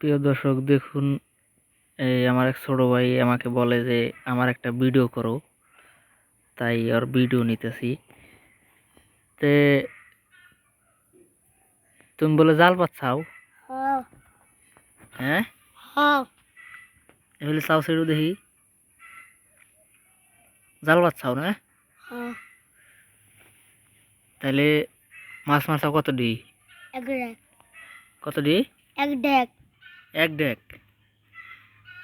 প্রিয় দর্শক দেখুন এই আমার এক ছোট ভাই আমাকে বলে যে আমার একটা ভিডিও করো। তাই ওর ভিডিও নিতেছি। তে তুমি বলে জাল পাচ্ছাও হ্যাঁ। হ্যাঁ? হ্যাঁ। এগুলি চাও সেটু দেখি। জাল পাচ্ছাও না? হ্যাঁ। তাহলে মাছ মারছাও কত ডি? এক কত ডি? এক ডেক। এক ডেক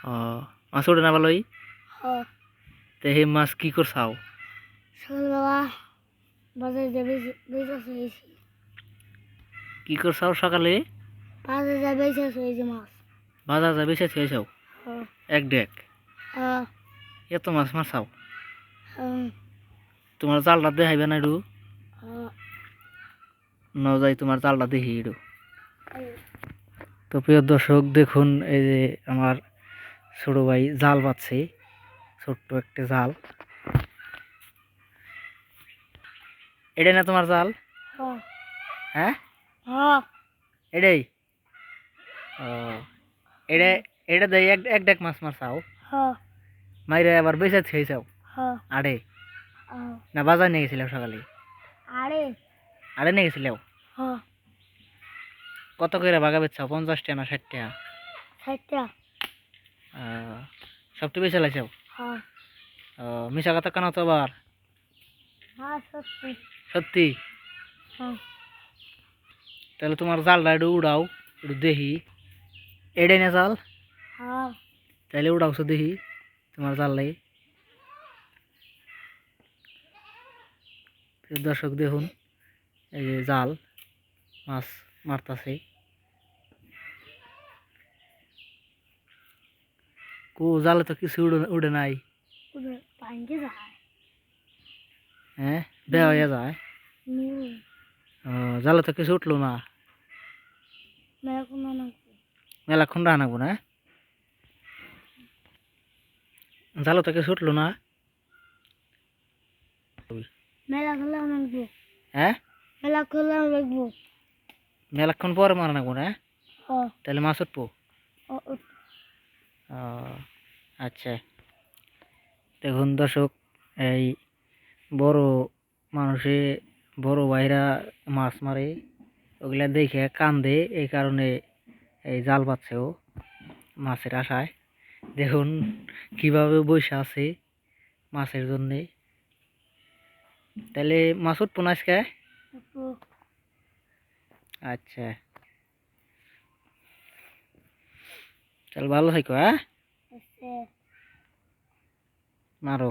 ও মাছ উঠে না ভালোই? তে সেই মাছ কি বেচা হয়েছে কি করছাও সকালে? বাজারে যাবে সে খেয়েছাও হ্যাঁ এক ডেক এত মাছ মারছাও? হ্যাঁ তোমার জালটা দেখাইবে না হ্যাঁ ন যাই তোমার জালটা দেখি একটু। তো প্রিয় দর্শক দেখুন এই যে আমার ছোট ভাই জাল পাচ্ছে ছোট্ট একটা জাল। এটা না তোমার জাল? হ্যাঁ। হ্যাঁ? হ্যাঁ। এটাই? এটা এটা দেয় এক এক ডেক মাছ মারছাও? হ্যাঁ। মাইরে আবার বেঁচে খেয়েছাও হ্যাঁ। হ্যাঁ। না বাজার নিয়ে গেছিলাম সকালে। আরে? আড়ে নিয়ে গেছিলাম হ্যাঁ। কত করে বাগা বেচাও পঞ্চাশ টাকা না ষাট টাকা? সবটা বেঁচে লাইছাও হ্যাঁ। মিশা কথা কেন তো আবার। হ্যাঁ সত্যি। সত্যি? হ্যাঁ। তাহলে তোমার জালটা একটু উড়াও একটু দেখি। এড়ে না জাল? হ্যাঁ। তাহলে উড়াওছো দেখি তোমার জাল লাগে। দর্শক দেখুন এই যে জাল মাছ। মারতাছে। কো জালে তো কিছু উড়ে উড়ে নাই। ওদের পাঙ্গে যায়। হ্যাঁ বেয়া হয়ে যায়। নুন ও, জালে তো কিছু উঠল না। মেলা কোনো না মেলাক্ষণ রাখাবো না? জালে তো কিছু উঠল না। মেলা খেলে আনব হ্যাঁ মেলা খেলে রাখব মেলাক্ষণ পরে মারা নাকবো না? তাহলে মাছ উঠবো? আচ্ছা। দেখুন দর্শক এই বড় মানুষে বড় ভাইরা মাছ মারে ওগুলা দেখে কান্দে এই কারণে এই জাল পাচ্ছে ও মাছের আশায়। দেখুন কীভাবে বসে আছে মাছের জন্যে। তাহলে মাছ উঠবো না আজকে? আচ্ছা। চল ভালো থাকো হ্যাঁ? মারো।